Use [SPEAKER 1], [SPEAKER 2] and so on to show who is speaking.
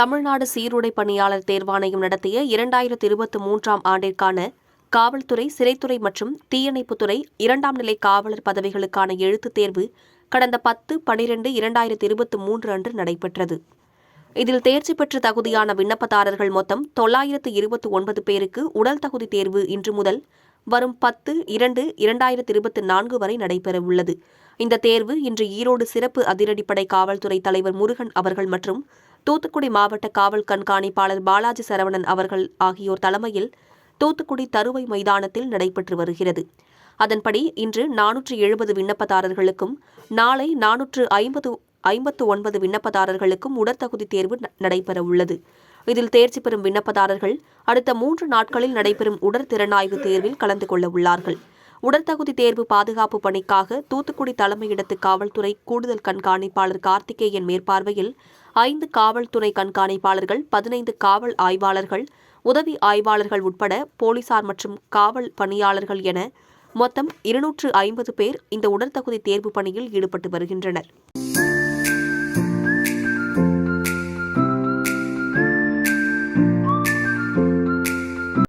[SPEAKER 1] தமிழ்நாடு சீருடை பணியாளர் தேர்வாணையம் நடத்திய இரண்டாயிரத்தி இருபத்தி மூன்றாம் ஆண்டிற்கான காவல்துறை சிறைத்துறை மற்றும் தீயணைப்புத்துறை இரண்டாம் நிலை காவலர் பதவிகளுக்கான எழுத்துத் தேர்வு கடந்த பத்து பனிரெண்டு இரண்டாயிரத்தி இருபத்தி மூன்று அன்று நடைபெற்றது. இதில் தேர்ச்சி பெற்ற தகுதியான விண்ணப்பதாரர்கள் மொத்தம் தொள்ளாயிரத்து இருபத்தி ஒன்பது பேருக்கு உடல் தகுதி தேர்வு இன்று முதல் வரும் பத்து இரண்டு இரண்டாயிரத்து இருபத்தி நான்கு வரை நடைபெறவுள்ளது. இந்த தேர்வு இன்று ஈரோடு சிறப்பு அதிரடிப்படை காவல்துறை தலைவர் முருகன் அவர்கள் மற்றும் தூத்துக்குடி மாவட்ட காவல் கண்காணிப்பாளர் பாலாஜி சரவணன் அவர்கள் ஆகியோர் தலைமையில் தூத்துக்குடி தருவை மைதானத்தில் நடைபெற்று வருகிறது. அதன்படி இன்று நானூற்று எழுபது விண்ணப்பதாரர்களுக்கும் நாளை நானூற்று ஐம்பது ஐம்பத்து ஒன்பது விண்ணப்பதாரர்களுக்கும் உடற்தகுதி தேர்வு நடைபெற உள்ளது இதில் தேர்ச்சி பெறும் விண்ணப்பதாரர்கள் அடுத்த மூன்று நாட்களில் நடைபெறும் உடற்திறனாய்வு தேர்வில் கலந்து கொள்ள உள்ளார்கள். உடற்தகுதி தேர்வு பாதுகாப்பு பணிக்காக தூத்துக்குடி தலைமையிடத்து காவல்துறை கூடுதல் கண்காணிப்பாளர் கார்த்திகேயன் மேற்பார்வையில் ஐந்து காவல்துறை கண்காணிப்பாளர்கள் பதினைந்து காவல் ஆய்வாளர்கள் உதவி ஆய்வாளர்கள் உட்பட போலீசார் மற்றும் காவல் பணியாளர்கள் என மொத்தம் இருநூற்று ஐம்பது பேர் இந்த உடற்தகுதி தேர்வு பணியில் ஈடுபட்டு வருகின்றனர்.